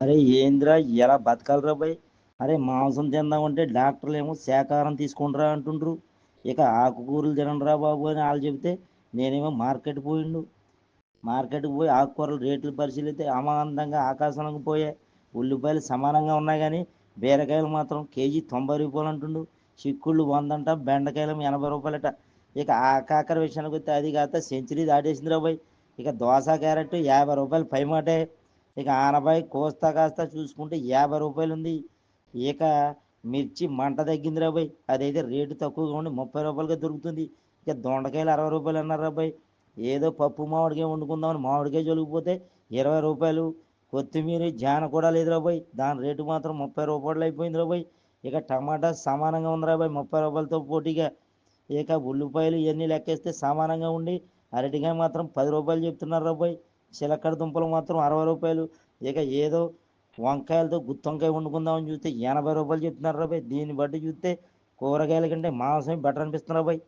అరే ఏంద్రా ఎలా బతకాలరా భయ్ అరే మాంసం తిందామంటే డాక్టర్లు ఏమో శాకాహారం తీసుకుంటారా అంటుండ్రు. ఇక ఆకుకూరలు తినండిరా బాబు అని వాళ్ళు చెబితే నేనేమో మార్కెట్ పోయిండు. మార్కెట్కి పోయి ఆకుకూరలు రేట్లు పరిశీలిస్తే అమానందంగా ఆకాశంలోకి పోయే ఉల్లిపాయలు సమానంగా ఉన్నాయి కానీ బీరకాయలు మాత్రం కేజీ తొంభై రూపాయలు అంటుండు. చిక్కుళ్ళు వందంట బెండకాయలు ఎనభై రూపాయలట. ఇక ఆ కాకర విషయానికి వస్తే అది కాక సెంచరీ దాటేసిందిరా బాయ్ ఇక దోస క్యారెట్ యాభై రూపాయలు పైమాటే. ఇక ఆనపై కోస్తా కాస్తా చూసుకుంటే యాభై రూపాయలు ఉంది ఇక మిర్చి మంట తగ్గిందిరా రాబాయ్ అదైతే రేటు తక్కువగా ఉండి ముప్పై రూపాయలుగా దొరుకుతుంది. ఇక దొండకాయలు అరవై రూపాయలు అన్నారా రాబాయ్ ఏదో పప్పు మామిడికాయ వండుకుందామని మామిడికాయ జొలిగిపోతే ఇరవై రూపాయలు. కొత్తిమీర జాన కూడా లేదురా రాబాయ్ దాని రేటు మాత్రం ముప్పై రూపాయలు అయిపోయింది రాబాయ్ ఇక టమాటా సమానంగా ఉందిరా రాబాయ్ ముప్పై రూపాయలతో పోటీగా. ఇక ఉల్లిపాయలు ఇవన్నీ లెక్కేస్తే సమానంగా ఉండి అరటికాయ మాత్రం పది రూపాయలు చెప్తున్నారు రాబాయ్ చిలకడ దుంపలు మాత్రం అరవై రూపాయలు. ఇక ఏదో వంకాయలతో గుత్తొంకాయ వండుకుందామని చూస్తే ఎనభై రూపాయలు చెప్తున్నారు బాయ్. దీన్ని బట్టి చూస్తే కూరగాయల కంటే మాంసం బెటర్ అనిపిస్తున్నారు బాయ్.